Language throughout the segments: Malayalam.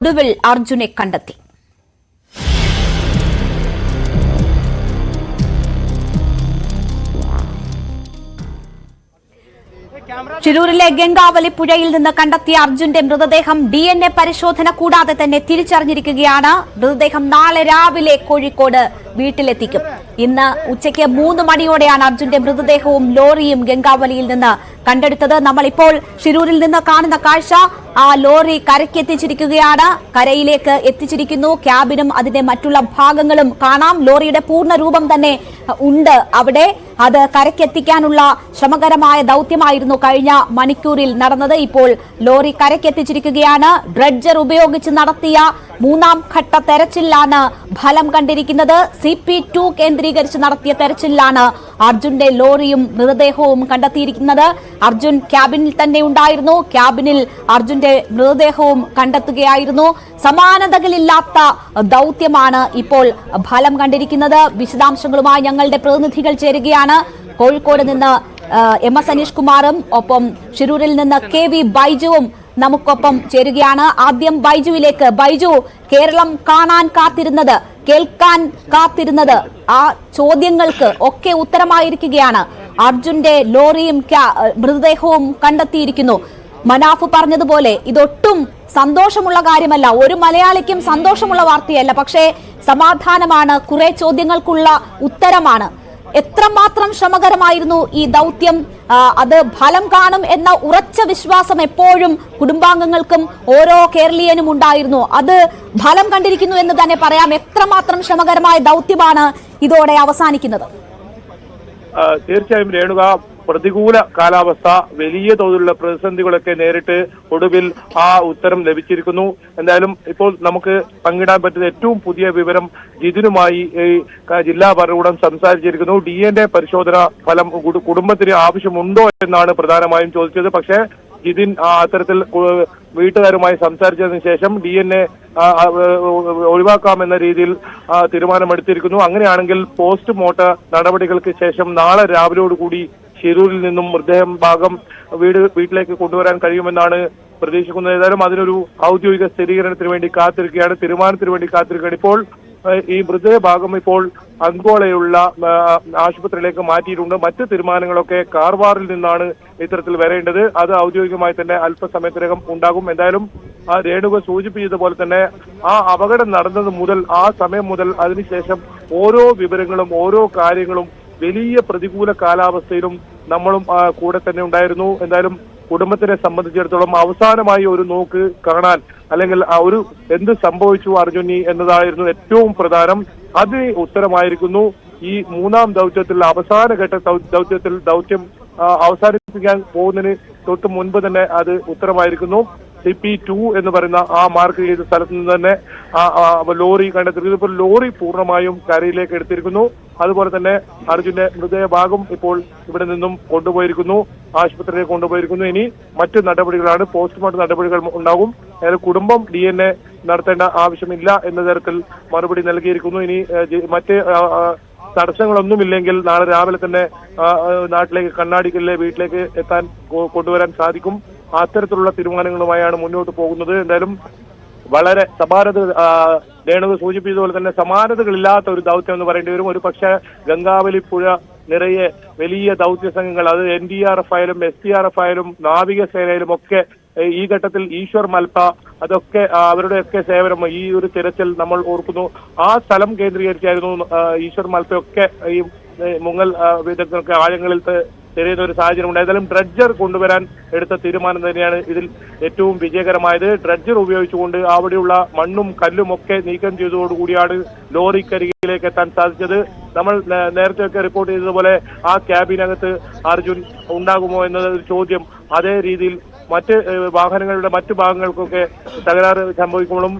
ഒടുവിൽ അർജുനെ കണ്ടെത്തി. ഷിരൂരിലെ ഗംഗാവലി പുഴയിൽ നിന്ന് കണ്ടെത്തിയ അർജുന്റെ മൃതദേഹം ഡി എൻ എ പരിശോധന കൂടാതെ തന്നെ തിരിച്ചറിഞ്ഞിരിക്കുകയാണ്. മൃതദേഹം നാളെ രാവിലെ കോഴിക്കോട് വീട്ടിലെത്തിക്കും. ഇന്ന് ഉച്ചയ്ക്ക് മൂന്ന് മണിയോടെയാണ് അർജുന്റെ മൃതദേഹവും ലോറിയും ഗംഗാവലിയിൽ നിന്ന് കണ്ടെടുത്തത്. നമ്മളിപ്പോൾ ഷിരൂരിൽ നിന്ന് കാണുന്ന കാഴ്ച ആ ലോറി കരയ്ക്ക് എത്തിച്ചിരിക്കുകയാണ് കരയിലേക്ക് എത്തിച്ചിരിക്കുന്നു. ക്യാബിനും അതിന്റെ മറ്റുള്ള ഭാഗങ്ങളും കാണാം. ലോറിയുടെ പൂർണ രൂപം തന്നെ ഉണ്ട് അവിടെ. അത് കരയ്ക്കെത്തിക്കാനുള്ള ശ്രമകരമായ ദൗത്യമായിരുന്നു കഴിഞ്ഞ മണിക്കൂറിൽ നടന്നത് ഇപ്പോൾ ലോറി കരയ്ക്കെത്തിച്ചിരിക്കുകയാണ്. ഡ്രഡ്ജർ ഉപയോഗിച്ച് നടത്തിയ മൂന്നാം ഘട്ട തെരച്ചിലാണ് ഫലം കണ്ടിരിക്കുന്നത്. സി പി ടു കേന്ദ്രീകരിച്ച് നടത്തിയ തെരച്ചിലാണ് അർജുന്റെ ലോറിയും മൃതദേഹവും കണ്ടെത്തിയിരിക്കുന്നത്. അർജുൻ ക്യാബിനിൽ തന്നെ ഉണ്ടായിരുന്നു. ക്യാബിനിൽ അർജുന്റെ മൃതദേഹവും കണ്ടെത്തുകയായിരുന്നു. സമാനതകളില്ലാത്ത ദൗത്യമാണ് ഇപ്പോൾ ഫലം കണ്ടിരിക്കുന്നത്. വിശദാംശങ്ങളുമായി ഞങ്ങളുടെ പ്രതിനിധികൾ ചേരുകയാണ്. കോഴിക്കോട് നിന്ന് എം എസ് അനീഷ് കുമാറും ഒപ്പം ഷിരൂരിൽ നിന്ന് കെ വി ബൈജുവും നമുക്കൊപ്പം ചേരുകയാണ്. ആദ്യം ബൈജുവിലേക്ക്. ബൈജു കേരളം കാണാൻ കാത്തിരുന്നത് കേൾക്കാൻ കാത്തിരുന്നത് ആ ചോദ്യങ്ങൾക്ക് ഒക്കെ ഉത്തരമായിരിക്കുകയാണ്. അർജുന്റെ ലോറിയും മൃതദേഹവും കണ്ടെത്തിയിരിക്കുന്നു. മനാഫ് പറഞ്ഞതുപോലെ ഇതൊട്ടും സന്തോഷമുള്ള കാര്യമല്ല. ഒരു മലയാളിക്കും സന്തോഷമുള്ള വാർത്തയല്ല. പക്ഷേ സമാധാനമാണ്. കുറെ ചോദ്യങ്ങൾക്കുള്ള ഉത്തരമാണ്. എത്രമാത്രം ശ്രമകരമായിരുന്നു ഈ ദൗത്യം? അത് ഫലം കാണും എന്ന ഉറച്ച വിശ്വാസം എപ്പോഴും കുടുംബാംഗങ്ങൾക്കും ഓരോ കേരളീയനും ഉണ്ടായിരുന്നു. അത് ഫലം കണ്ടിരിക്കുന്നു എന്ന് തന്നെ പറയാം. എത്രമാത്രം ശ്രമകരമായ ദൗത്യമാണ് ഇതോടെ അവസാനിക്കുന്നത്? തീർച്ചയായും രേണുക പ്രതികൂല കാലാവസ്ഥ വലിയ തോതിലുള്ള പ്രതിസന്ധികളൊക്കെ നേരിട്ട് ഒടുവിൽ ആ ഉത്തരം ലഭിച്ചിരിക്കുന്നു. എന്തായാലും ഇപ്പോൾ നമുക്ക് പങ്കിടാൻ പറ്റുന്ന ഏറ്റവും പുതിയ വിവരം ജിതിനുമായി ജില്ലാ ഭരണകൂടം സംസാരിച്ചിരിക്കുന്നു. ഡി എൻ എ പരിശോധന ഫലം കുടു- കുടുംബത്തിന് ആവശ്യമുണ്ടോ എന്നാണ് പ്രധാനമായും ചോദിച്ചത്. പക്ഷേ ജിതിൻ അത്തരത്തിൽ വീട്ടുകാരുമായി സംസാരിച്ചതിന് ശേഷം ഡി എൻ എ ഒഴിവാക്കാമെന്ന രീതിയിൽ തീരുമാനമെടുത്തിരിക്കുന്നു. അങ്ങനെയാണെങ്കിൽ പോസ്റ്റ്മോർട്ടം നടപടികൾക്ക് ശേഷം നാളെ രാവിലോടുകൂടി ഷിരൂരിൽ നിന്നും മൃതദേഹം ഭാഗം വീട് വീട്ടിലേക്ക് കൊണ്ടുവരാൻ കഴിയുമെന്നാണ് പ്രതീക്ഷിക്കുന്നത്. ഏതായാലും അതിനൊരു ഔദ്യോഗിക സ്ഥിരീകരണത്തിന് വേണ്ടി കാത്തിരിക്കുകയാണ് തീരുമാനത്തിന് വേണ്ടി കാത്തിരിക്കുകയാണ്. ഇപ്പോൾ ഈ മൃതദേഹ ഭാഗം ഇപ്പോൾ അങ്കോളയുള്ള ആശുപത്രിയിലേക്ക് മാറ്റിയിട്ടുണ്ട്. മറ്റ് തീരുമാനങ്ങളൊക്കെ കാർവാറിൽ നിന്നാണ് ഇത്തരത്തിൽ വരേണ്ടത്. അത് ഔദ്യോഗികമായി തന്നെ അല്പസമയത്തിനകം ഉണ്ടാകും. എന്തായാലും രേണുക സൂചിപ്പിച്ചതുപോലെ തന്നെ ആ അപകടം നടന്നത് മുതൽ ആ സമയം മുതൽ അതിനുശേഷം ഓരോ വിവരങ്ങളും ഓരോ കാര്യങ്ങളും വലിയ പ്രതികൂല കാലാവസ്ഥയിലും നമ്മളും കൂടെ തന്നെ ഉണ്ടായിരുന്നു. എന്തായാലും കുടുംബത്തിനെ സംബന്ധിച്ചിടത്തോളം അവസാനമായി ഒരു നോക്ക് കാണാൻ അല്ലെങ്കിൽ ആ ഒരു എന്ത് സംഭവിച്ചു അർജുനി എന്നതായിരുന്നു ഏറ്റവും പ്രധാനം. അത് ഉത്തരമായിരിക്കുന്നു. ഈ മൂന്നാം ദൗത്യത്തിൽ അവസാന ഘട്ട ദൗത്യത്തിൽ ദൗത്യം അവസാനിപ്പിക്കാൻ പോകുന്നതിന് തൊട്ട് മുൻപ് തന്നെ അത് ഉത്തരമായിരിക്കുന്നു. സി പി ടു എന്ന് പറയുന്ന ആ മാർക്ക് ചെയ്ത സ്ഥലത്ത് നിന്ന് തന്നെ ലോറി കണ്ടെത്തിയിരിക്കുന്നു. ഇപ്പോൾ ലോറി പൂർണമായും കരയിലേക്ക് എടുത്തിരിക്കുന്നു. അതുപോലെ തന്നെ അർജുന്റെ മൃതദേഹഭാഗം ഇപ്പോൾ ഇവിടെ നിന്നും കൊണ്ടുപോയിരിക്കുന്നു. ആശുപത്രിയിലേക്ക് കൊണ്ടുപോയിരിക്കുന്നു. ഇനി മറ്റു നടപടികളാണ് പോസ്റ്റ്മോർട്ടം നടപടികൾ ഉണ്ടാകും. അതായത് കുടുംബം ഡി എൻ എ നടത്തേണ്ട ആവശ്യമില്ല എന്ന തരത്തിൽ മറുപടി നൽകിയിരിക്കുന്നു. ഇനി മറ്റ് തടസ്സങ്ങളൊന്നുമില്ലെങ്കിൽ നാളെ രാവിലെ തന്നെ നാട്ടിലേക്ക് കണ്ണാടിക്കലിലെ വീട്ടിലേക്ക് എത്താൻ കൊണ്ടുവരാൻ സാധിക്കും. അത്തരത്തിലുള്ള തീരുമാനങ്ങളുമായാണ് മുന്നോട്ട് പോകുന്നത്. എന്തായാലും വളരെ സമാനത രേണുക സൂചിപ്പിച്ചതുപോലെ തന്നെ സമാനതകളില്ലാത്ത ഒരു ദൗത്യം എന്ന് പറയേണ്ടി വരും. ഒരു പക്ഷേ ഗംഗാവലി പുഴ നിറയെ വലിയ ദൗത്യ സംഘങ്ങൾ അത് എൻ ഡി ആർ എഫ് ആയാലും എസ് ഡി ആർ എഫ് ആയാലും നാവികസേനയിലും ഒക്കെ ഈ ഘട്ടത്തിൽ ഈശ്വർ മൽപ്പ അതൊക്കെ അവരുടെയൊക്കെ സേവനം ഈ ഒരു തിരച്ചിൽ നമ്മൾ ഓർക്കുന്നു. ആ സ്ഥലം കേന്ദ്രീകരിച്ചായിരുന്നു ഈശ്വർ മൽപ്പയൊക്കെ ഈ മുങ്ങൽ വിദഗ്ധർക്ക് ആഴങ്ങളിൽ തിരയുന്ന ഒരു സാഹചര്യം ഉണ്ട് ഏതായാലും ഡ്രഡ്ജർ കൊണ്ടുവരാൻ എടുത്ത തീരുമാനം തന്നെയാണ് ഇതിൽ ഏറ്റവും വിജയകരമായത്. ഡ്രഡ്ജർ ഉപയോഗിച്ചുകൊണ്ട് അവിടെയുള്ള മണ്ണും കല്ലും ഒക്കെ നീക്കം ചെയ്തതോടുകൂടിയാണ് ലോറിക്കരികിലേക്ക് എത്താൻ സാധിച്ചത്. നമ്മൾ നേരത്തെയൊക്കെ റിപ്പോർട്ട് ചെയ്തതുപോലെ ആ ക്യാബിനകത്ത് അർജുൻ ഉണ്ടാകുമോ എന്നത് ചോദ്യം. അതേ രീതിയിൽ മറ്റ് വാഹനങ്ങളുടെ മറ്റു ഭാഗങ്ങൾക്കൊക്കെ തകരാറ് സംഭവിക്കുമ്പോഴും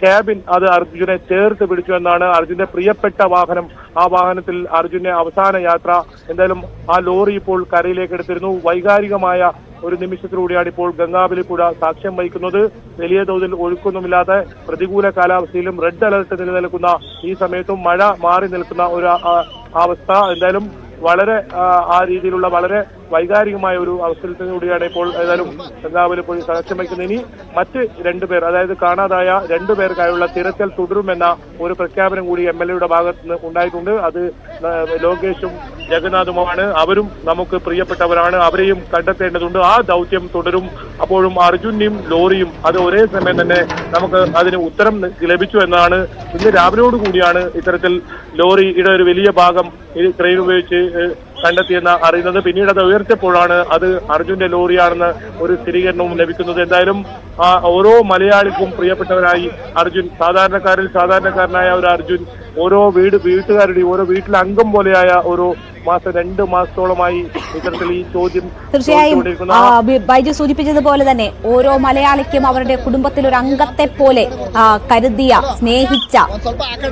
ക്യാബിൻ അത് അർജുനെ ചേർത്ത് പിടിച്ചു എന്നാണ് അർജുന്റെ പ്രിയപ്പെട്ട വാഹനം. ആ വാഹനത്തിൽ അർജുന്റെ അവസാന യാത്ര. എന്തായാലും ആ ലോറി ഇപ്പോൾ കരയിലേക്ക് എടുത്തിരുന്നു. വൈകാരികമായ ഒരു നിമിഷത്തിലൂടെയാണ് ഇപ്പോൾ ഗംഗാബലി പുഴ സാക്ഷ്യം വഹിക്കുന്നത്. വലിയ തോതിൽ ഒഴുക്കൊന്നുമില്ലാതെ പ്രതികൂല കാലാവസ്ഥയിലും റെഡ് അലർട്ട് നിലനിൽക്കുന്ന ഈ സമയത്തും മഴ മാറി നിൽക്കുന്ന ഒരു അവസ്ഥ. എന്തായാലും വളരെ ആ, രീതിയിലുള്ള വളരെ വൈകാരികമായ ഒരു അവസരത്തിൽ കൂടിയാണ് ഇപ്പോൾ ഏതായാലും എല്ലാവരും പോയി സാക്ഷ്യം വയ്ക്കുന്നത്. ഇനി മറ്റ് രണ്ടുപേർ അതായത് കാണാതായ രണ്ടുപേർക്കായുള്ള തിരച്ചിൽ തുടരുമെന്ന ഒരു പ്രഖ്യാപനം കൂടി എം എൽ എയുടെ ഭാഗത്ത് നിന്ന് ഉണ്ടായിട്ടുണ്ട്. അത് ലോകേഷും ജഗന്നാഥുമാണ്. അവരും നമുക്ക് പ്രിയപ്പെട്ടവരാണ്. അവരെയും കണ്ടെത്തേണ്ടതുണ്ട്. ആ ദൗത്യം തുടരും. അപ്പോഴും അർജുനും ലോറിയും അത് ഒരേ സമയം തന്നെ നമുക്ക് അതിന് ഉത്തരം ലഭിച്ചു എന്നാണ് ഇന്ന് രാവിലെയോട് കൂടിയാണ് ഇത്തരത്തിൽ ലോറിയുടെ ഒരു വലിയ ഭാഗം ഈ ട്രെയിൻ ഉപയോഗിച്ച് കണ്ടെത്തിയെന്ന് അറിയുന്നത്. പിന്നീട് അത് ഉയർത്തിയപ്പോഴാണ് അത് അർജുന്റെ ലോറിയാണെന്ന് ഒരു സ്ഥിരീകരണവും ലഭിക്കുന്നത്. എന്തായാലും ആ ഓരോ മലയാളിക്കും പ്രിയപ്പെട്ടവരായി അർജുൻ സാധാരണക്കാരിൽ സാധാരണക്കാരനായ ഒരു അർജുൻ ഓരോ വീട് വീട്ടുകാരുടെയും ഓരോ വീട്ടിലെ അംഗം പോലെയായ ഒരു മാസം രണ്ട് മാസത്തോളമായി ഇത്തരത്തിൽ ഈ ചോദ്യം തീർച്ചയായും ബൈജു സൂചിപ്പിച്ചതുപോലെ തന്നെ ഓരോ മലയാളിക്കും അവരുടെ കുടുംബത്തിൽ ഒരു അംഗത്തെ പോലെ കരുതിയ സ്നേഹിച്ച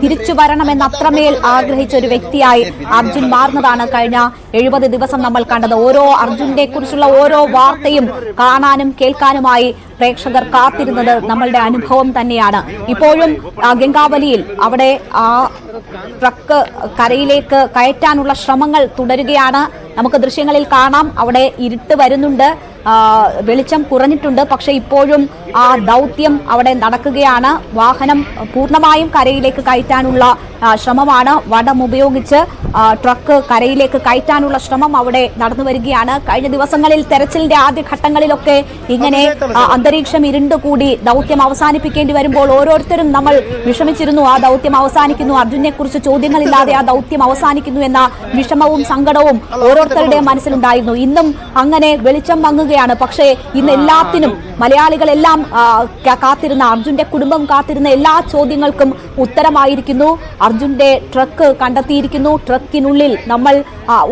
തിരിച്ചു വരണമെന്ന് അത്രമേൽ ആഗ്രഹിച്ച ഒരു വ്യക്തിയായി അർജുൻ മാറുന്നതാണ് കഴിഞ്ഞ എഴുപത് ദിവസം നമ്മൾ കണ്ടത് ഓരോ അർജുനെ കുറിച്ചുള്ള ഓരോ വാർത്തയും കാണാനും കേൾക്കാനുമായി പ്രേക്ഷകർ കാത്തിരുന്നത് നമ്മളുടെ അനുഭവം തന്നെയാണ്. ഇപ്പോഴും ഗംഗാവലിയിൽ അവിടെ ആ ട്രക്ക് കരയിലേക്ക് കയറ്റാനുള്ള ശ്രമങ്ങൾ തുടരുകയാണ്. നമുക്ക് ദൃശ്യങ്ങളിൽ കാണാം. അവിടെ ഇരുട്ട് വരുന്നുണ്ട്. വെളിച്ചം കുറഞ്ഞിട്ടുണ്ട്. പക്ഷെ ഇപ്പോഴും ആ ദൗത്യം അവിടെ നടക്കുകയാണ്. വാഹനം പൂർണമായും കരയിലേക്ക് കയറ്റാനുള്ള ശ്രമമാണ്. വടം ഉപയോഗിച്ച് ട്രക്ക് കരയിലേക്ക് കയറ്റാനുള്ള ശ്രമം അവിടെ നടന്നു വരികയാണ്. കഴിഞ്ഞ ദിവസങ്ങളിൽ തെരച്ചിലിന്റെ ആദ്യ ഘട്ടങ്ങളിലൊക്കെ ഇങ്ങനെ അന്തരീക്ഷം ഇരുണ്ടുകൂടി ദൗത്യം അവസാനിപ്പിക്കേണ്ടി വരുമ്പോൾ ഓരോരുത്തരും നമ്മൾ വിഷമിച്ചിരുന്നു. ആ ദൗത്യം അവസാനിക്കുന്നു. അർജുനെ കുറിച്ച് ചോദ്യങ്ങളില്ലാതെ ആ ദൗത്യം അവസാനിക്കുന്നു എന്ന വിഷമവും സങ്കടവും ഓരോരുത്തരുടെയും മനസ്സിലുണ്ടായിരുന്നു. ഇന്നും അങ്ങനെ വെളിച്ചം മങ്ങുകയാണ് പക്ഷേ ഇന്ന് എല്ലാത്തിനും മലയാളികളെല്ലാം കാത്തിരുന്ന അർജുന്റെ കുടുംബം കാത്തിരുന്ന എല്ലാ ചോദ്യങ്ങൾക്കും ഉത്തരമായിരിക്കുന്നു. അർജുന്റെ ട്രക്ക് കണ്ടെത്തിയിരിക്കുന്നു. ട്രക്കിനുള്ളിൽ നമ്മൾ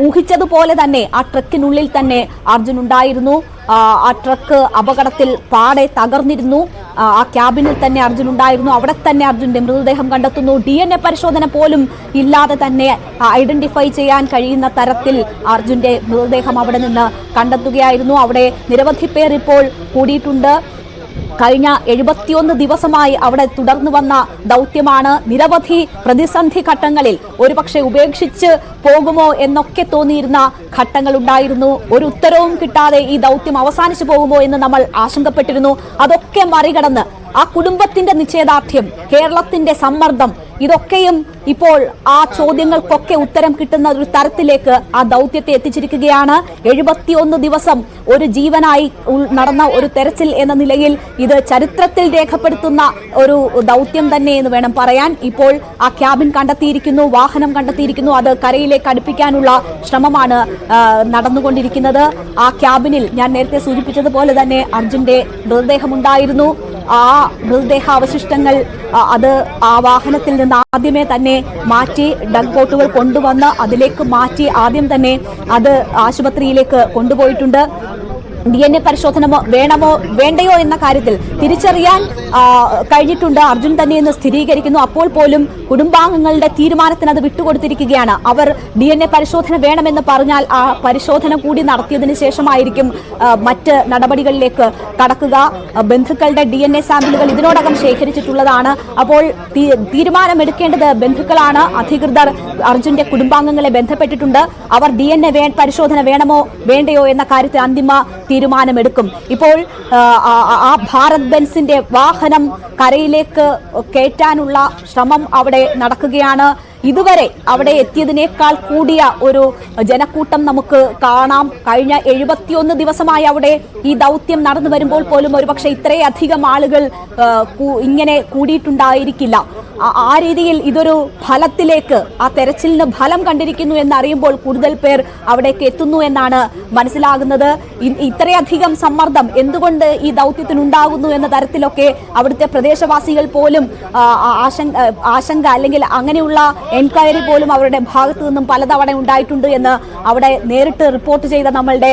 ഊഹിച്ചതുപോലെ തന്നെ ആ ട്രക്കിനുള്ളിൽ തന്നെ അർജുൻ ഉണ്ടായിരുന്നു. ആ, ട്രക്ക് അപകടത്തിൽ പാടെ തകർന്നിരുന്നു. ആ ക്യാബിനിൽ തന്നെ അർജുൻ ഉണ്ടായിരുന്നു. അവിടെ തന്നെ അർജുന്റെ മൃതദേഹം കണ്ടെത്തുന്നു. ഡി എൻ എ പരിശോധന പോലും ഇല്ലാതെ തന്നെ ഐഡന്റിഫൈ ചെയ്യാൻ കഴിയുന്ന തരത്തിൽ അർജുന്റെ മൃതദേഹം അവിടെ നിന്ന് കണ്ടെത്തുകയായിരുന്നു. അവിടെ നിരവധി പേർ ഇപ്പോൾ കൂടിയിട്ടുണ്ട്. കഴിഞ്ഞ എഴുപത്തിയൊന്ന് ദിവസമായി അവിടെ തുടർന്നു വന്ന ദൗത്യമാണ് നിരവധി പ്രതിസന്ധി ഘട്ടങ്ങളിൽ ഒരുപക്ഷെ ഉപേക്ഷിച്ച് പോകുമോ എന്നൊക്കെ തോന്നിയിരുന്ന ഘട്ടങ്ങൾ ഉണ്ടായിരുന്നു ഒരു ഉത്തരവും കിട്ടാതെ ഈ ദൗത്യം അവസാനിച്ചു പോകുമോ എന്ന് നമ്മൾ ആശങ്കപ്പെട്ടിരുന്നു. അതൊക്കെ മറികടന്ന് ആ കുടുംബത്തിന്റെ നിശ്ചയദാർഢ്യം കേരളത്തിന്റെ സമ്മർദ്ദം ഇതൊക്കെയും ഇപ്പോൾ ആ ചോദ്യങ്ങൾക്കൊക്കെ ഉത്തരം കിട്ടുന്ന ഒരു തരത്തിലേക്ക് ആ ദൗത്യത്തെ എത്തിച്ചിരിക്കുകയാണ്. എഴുപത്തിയൊന്ന് ദിവസം ഒരു ജീവനായി നടന്ന ഒരു തെരച്ചിൽ എന്ന നിലയിൽ ഇത് ചരിത്രത്തിൽ രേഖപ്പെടുത്തുന്ന ഒരു ദൗത്യം തന്നെ എന്ന് വേണം പറയാൻ. ഇപ്പോൾ ആ ക്യാബിൻ കണ്ടെത്തിയിരിക്കുന്നു വാഹനം കണ്ടെത്തിയിരിക്കുന്നു അത് കരയിലേക്ക് അടുപ്പിക്കാനുള്ള ശ്രമമാണ് നടന്നുകൊണ്ടിരിക്കുന്നത്. ആ ക്യാബിനിൽ ഞാൻ നേരത്തെ സൂചിപ്പിച്ചതുപോലെ തന്നെ അർജുന്റെ മൃതദേഹമുണ്ടായിരുന്നു. ആ മൃതദേഹാവശിഷ്ടങ്ങൾ അത് ആ വാഹനത്തിൽ നിന്ന് ആദ്യമേ തന്നെ മാറ്റി ഡഗ് ബോട്ടുകൾ കൊണ്ടുവന്ന് അതിലേക്ക് മാറ്റി ആദ്യം തന്നെ അത് ആശുപത്രിയിലേക്ക് കൊണ്ടുപോയിട്ടുണ്ട്. ഡി എൻ എ പരിശോധന വേണമോ വേണ്ടയോ എന്ന കാര്യത്തിൽ തിരിച്ചറിയാൻ കഴിഞ്ഞിട്ടുണ്ട്. അർജുൻ തന്നെ എന്ന് സ്ഥിരീകരിക്കുന്നു. അപ്പോൾ പോലും കുടുംബാംഗങ്ങളുടെ തീരുമാനത്തിന് അത് വിട്ടുകൊടുത്തിരിക്കുകയാണ്. അവർ ഡി എൻ എ പരിശോധന വേണമെന്ന് പറഞ്ഞാൽ ആ പരിശോധന കൂടി നടത്തിയതിന് ശേഷമായിരിക്കും മറ്റ് നടപടികളിലേക്ക് കടക്കുക. ബന്ധുക്കളുടെ ഡി എൻ എ സാമ്പിളുകൾ ഇതിനോടകം ശേഖരിച്ചിട്ടുള്ളതാണ്. അപ്പോൾ തീരുമാനമെടുക്കേണ്ടത് ബന്ധുക്കളാണ്. അധികൃതർ അർജുന്റെ കുടുംബാംഗങ്ങളെ ബന്ധപ്പെട്ടിട്ടുണ്ട്. അവർ ഡി എൻ എ പരിശോധന വേണമോ വേണ്ടയോ എന്ന കാര്യത്തിൽ അന്തിമ തീരുമാനമെടുക്കും. ഇപ്പോൾ ആ, ഭാരത് ബെൻസിന്റെ വാഹനം കരയിലേക്ക് കയറ്റാനുള്ള ശ്രമം അവിടെ നടക്കുകയാണ്. ഇതുവരെ അവിടെ എത്തിയതിനേക്കാൾ കൂടിയ ഒരു ജനക്കൂട്ടം നമുക്ക് കാണാം. കഴിഞ്ഞ എഴുപത്തിയൊന്ന് ദിവസമായി അവിടെ ഈ ദൗത്യം നടന്നു വരുമ്പോൾ പോലും ഒരുപക്ഷെ ഇത്രയധികം ആളുകൾ ഇങ്ങനെ കൂടിയിട്ടുണ്ടായിരിക്കില്ല. ആ- രീതിയിൽ ഇതൊരു ഫലത്തിലേക്ക് ആ തെരച്ചിലിന് ഫലം കണ്ടിരിക്കുന്നു എന്നറിയുമ്പോൾ കൂടുതൽ പേർ അവിടേക്ക് എത്തുന്നു എന്നാണ് മനസ്സിലാകുന്നത്. ഇത്രയധികം സമ്മർദ്ദം എന്തുകൊണ്ട് ഈ ദൗത്യത്തിനുണ്ടാകുന്നു എന്ന തരത്തിലൊക്കെ അവിടുത്തെ പ്രദേശവാസികൾ പോലും ആശങ്ക അല്ലെങ്കിൽ അങ്ങനെയുള്ള എൻക്വയറി പോലും അവരുടെ ഭാഗത്തു നിന്നും പലതവണ ഉണ്ടായിട്ടുണ്ട് എന്ന് അവിടെ നേരിട്ട് റിപ്പോർട്ട് ചെയ്ത നമ്മളുടെ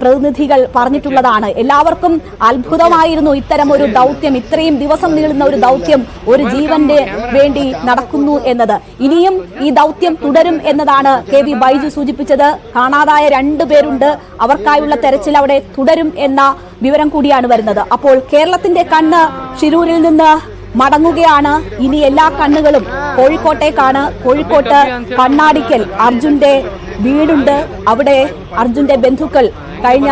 പ്രതിനിധികൾ പറഞ്ഞിട്ടുള്ളതാണ്. എല്ലാവർക്കും അത്ഭുതമായിരുന്നു ഇത്തരം ഒരു ദൗത്യം. ഇത്രയും ദിവസം നീളുന്ന ഒരു ദൗത്യം ഒരു ജീവന്റെ വേണ്ടി നടക്കുന്നു എന്നത്. ഇനിയും ഈ ദൗത്യം തുടരും എന്നതാണ് കെ വി ബൈജു സൂചിപ്പിച്ചത്. കാണാതായ രണ്ടു പേരുണ്ട്. അവർക്കായുള്ള തെരച്ചിൽ അവിടെ തുടരും എന്ന വിവരം കൂടിയാണ് വരുന്നത്. അപ്പോൾ കേരളത്തിന്റെ കണ്ണ് ഷിരൂരിൽ നിന്ന് മടങ്ങുകയാണ്. ഇനി എല്ലാ കണ്ണുകളും കോഴിക്കോട്ടേക്കാണ്. കോഴിക്കോട്ട് കണ്ണാടിക്കൽ അർജുന്റെ വീടുണ്ട്. അവിടെ അർജുന്റെ ബന്ധുക്കൾ കഴിഞ്ഞ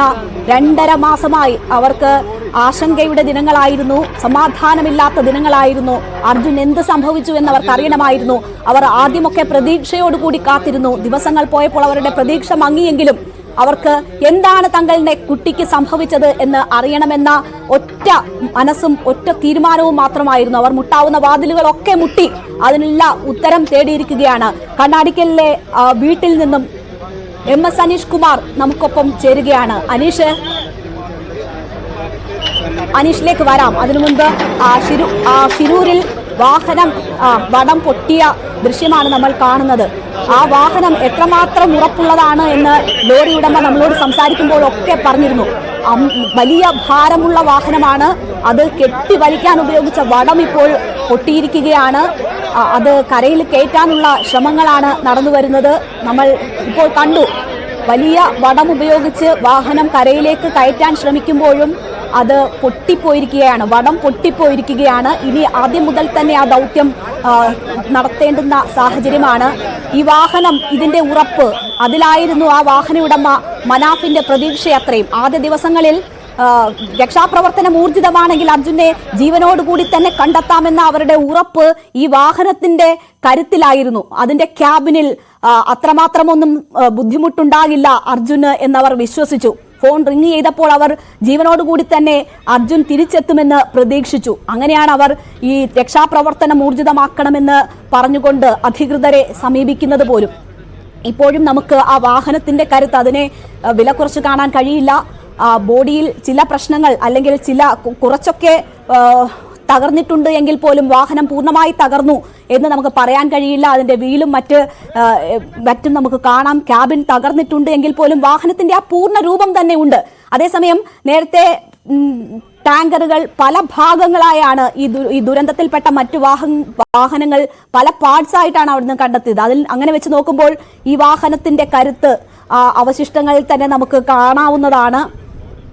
രണ്ടര മാസമായി അവർക്ക് ആശങ്കയുടെ ദിനങ്ങളായിരുന്നു. സമാധാനമില്ലാത്ത ദിനങ്ങളായിരുന്നു. അർജുൻ എന്ത് സംഭവിച്ചു എന്ന് അവർക്ക് അറിയണമായിരുന്നു. അവർ ആദ്യമൊക്കെ പ്രതീക്ഷയോടുകൂടി കാത്തിരുന്നു. ദിവസങ്ങൾ പോയപ്പോൾ അവരുടെ പ്രതീക്ഷ മങ്ങിയെങ്കിലും അവർക്ക് എന്താണ് തങ്ങളുടെ കുട്ടിക്ക് സംഭവിച്ചത് എന്ന് അറിയണമെന്ന ഒറ്റ മനസ്സും ഒറ്റ തീരുമാനവും മാത്രമായിരുന്നു. അവർ മുട്ടാവുന്ന വാതിലുകളൊക്കെ മുട്ടി അതിനുള്ള ഉത്തരം തേടിയിരിക്കുകയാണ്. കണ്ണാടിക്കലിലെ വീട്ടിൽ നിന്നും എം എസ് അനീഷ് കുമാർ നമുക്കൊപ്പം ചേരുകയാണ്. അനീഷ് അനീഷിലേക്ക് വരാം. അതിനു മുൻപ് ഷിരൂരിൽ വാഹനം വടം പൊട്ടിയ ദൃശ്യമാണ് നമ്മൾ കാണുന്നത്. ആ വാഹനം എത്രമാത്രം ഉറപ്പുള്ളതാണ് എന്ന് ലോറി ഉടമ നമ്മളോട് സംസാരിക്കുമ്പോഴൊക്കെ പറഞ്ഞിരുന്നു. വലിയ ഭാരമുള്ള വാഹനമാണ്. അത് കെട്ടി വലിക്കാൻ ഉപയോഗിച്ച വടം ഇപ്പോൾ പൊട്ടിയിരിക്കുകയാണ്. അത് കരയിൽ കയറ്റാനുള്ള ശ്രമങ്ങളാണ് നടന്നു വരുന്നത്. നമ്മൾ ഇപ്പോൾ കണ്ടു. വലിയ വടം ഉപയോഗിച്ച് വാഹനം കരയിലേക്ക് കയറ്റാൻ ശ്രമിക്കുമ്പോഴും അത് പൊട്ടിപ്പോയിരിക്കുകയാണ് വടം പൊട്ടിപ്പോയിരിക്കുകയാണ്. ഇനി ആദ്യം മുതൽ തന്നെ ആ ദൗത്യം നടത്തേണ്ടുന്ന സാഹചര്യമാണ്. ഈ വാഹനം ഇതിന്റെ ഉറപ്പ് അതിലായിരുന്നു ആ വാഹന ഉടമ മനാഫിന്റെ പ്രതീക്ഷയത്രയും ആദ്യ ദിവസങ്ങളിൽ രക്ഷാപ്രവർത്തനം ഊർജിതമാണെങ്കിൽ അർജുനെ ജീവനോടുകൂടി തന്നെ കണ്ടെത്താമെന്ന അവരുടെ ഉറപ്പ് ഈ വാഹനത്തിന്റെ കരുത്തിലായിരുന്നു. അതിന്റെ ക്യാബിനിൽ അത്രമാത്രമൊന്നും ബുദ്ധിമുട്ടുണ്ടാകില്ല അർജുന് എന്നവർ വിശ്വസിച്ചു. ഫോൺ റിങ് ചെയ്തപ്പോൾ അവർ ജീവനോടുകൂടി തന്നെ അർജുൻ തിരിച്ചെത്തുമെന്ന് പ്രതീക്ഷിച്ചു. അങ്ങനെയാണ് അവർ ഈ രക്ഷാപ്രവർത്തനം ഊർജിതമാക്കണമെന്ന് പറഞ്ഞുകൊണ്ട് അധികൃതരെ സമീപിക്കുന്നത് പോലും. ഇപ്പോഴും നമുക്ക് ആ വാഹനത്തിന്റെ കരുത്ത് അതിനെ വില കുറച്ച് കാണാൻ കഴിയില്ല. ബോഡിയിൽ ചില പ്രശ്നങ്ങൾ അല്ലെങ്കിൽ ചില കുറച്ചൊക്കെ തകർന്നിട്ടുണ്ട് എങ്കിൽ പോലും വാഹനം പൂർണമായി തകർന്നു എന്ന് നമുക്ക് പറയാൻ കഴിയില്ല. അതിന്റെ വീലും മറ്റ് മറ്റും നമുക്ക് കാണാം. ക്യാബിൻ തകർന്നിട്ടുണ്ട് എങ്കിൽ പോലും വാഹനത്തിന്റെ ആ പൂർണ രൂപം തന്നെ ഉണ്ട്. അതേസമയം നേരത്തെ ടാങ്കറുകൾ പല ഭാഗങ്ങളായാണ് ഈ ഈ ദുരന്തത്തിൽപ്പെട്ട മറ്റു വാഹ വാഹനങ്ങൾ പല പാർട്സ് ആയിട്ടാണ് അവിടുന്ന് കണ്ടെത്തിയത്. അതിൽ അങ്ങനെ വെച്ച് നോക്കുമ്പോൾ ഈ വാഹനത്തിന്റെ കരുത്ത് അവശിഷ്ടങ്ങളിൽ തന്നെ നമുക്ക് കാണാവുന്നതാണ്.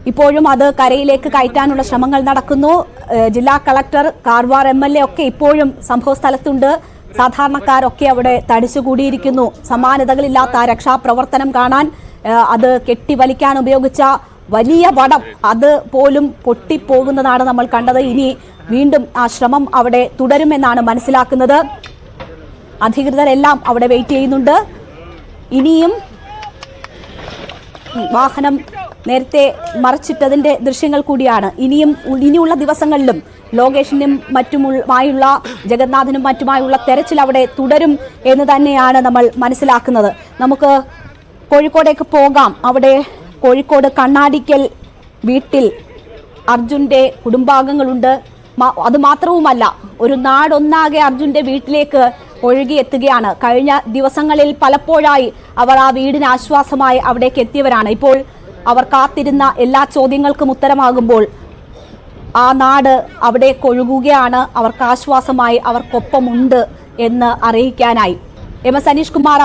ഇപ്പോഴും അത് കരയിലേക്ക് കയറ്റാനുള്ള ശ്രമങ്ങൾ നടക്കുന്നു. ജില്ലാ collector Karwar M L A ഒക്കെ ഇപ്പോഴും സംഭവ സ്ഥലത്തുണ്ട്. സാധാരണക്കാരൊക്കെ അവിടെ തടിച്ചുകൂടിയിരിക്കുന്നു സമാനതകളില്ലാത്ത രക്ഷാപ്രവർത്തനം കാണാൻ അത് കെട്ടിവലിക്കാൻ ഉപയോഗിച്ച വലിയ വടം അത് പോലും പൊട്ടിപ്പോകുന്നതാണ് നമ്മൾ കണ്ടത്. ഇനി വീണ്ടും ആ ശ്രമം അവിടെ തുടരുമെന്നാണ് മനസ്സിലാക്കുന്നത്. അധികൃതരെല്ലാം അവിടെ വെയിറ്റ് ചെയ്യുന്നുണ്ട്. ഇനിയും വാഹനം നേരത്തെ മറച്ചിട്ടതിന്റെ ദൃശ്യങ്ങൾ കൂടിയാണ്. ഇനിയും ഇനിയുള്ള ദിവസങ്ങളിലും ലോകേഷിനും മറ്റുമായുള്ള ജഗന്നാഥനും മറ്റുമായുള്ള തെരച്ചിൽ അവിടെ തുടരും എന്ന് തന്നെയാണ് നമ്മൾ മനസ്സിലാക്കുന്നത്. നമുക്ക് കോഴിക്കോടേക്ക് പോകാം. അവിടെ കോഴിക്കോട് കണ്ണാടിക്കൽ വീട്ടിൽ അർജുന്റെ കുടുംബാംഗങ്ങളുണ്ട്. അതുമാത്രവുമല്ല അത് മാത്രവുമല്ല ഒരു നാടൊന്നാകെ അർജുന്റെ വീട്ടിലേക്ക് ഒഴുകിയെത്തുകയാണ് കഴിഞ്ഞ ദിവസങ്ങളിൽ പലപ്പോഴായി അവർ ആ വീടിന് ആശ്വാസമായി അവിടേക്ക് എത്തിയവരാണ്. ഇപ്പോൾ അവർ കാത്തിരുന്ന എല്ലാ ചോദ്യങ്ങൾക്കും ഉത്തരമാകുമ്പോൾ ആ നാട് അവിടെ കൊഴുകുകയാണ്. അവർക്ക് ആശ്വാസമായി അവർക്കൊപ്പമുണ്ട് എന്ന് അറിയിക്കാനായി. M S Anish Kumar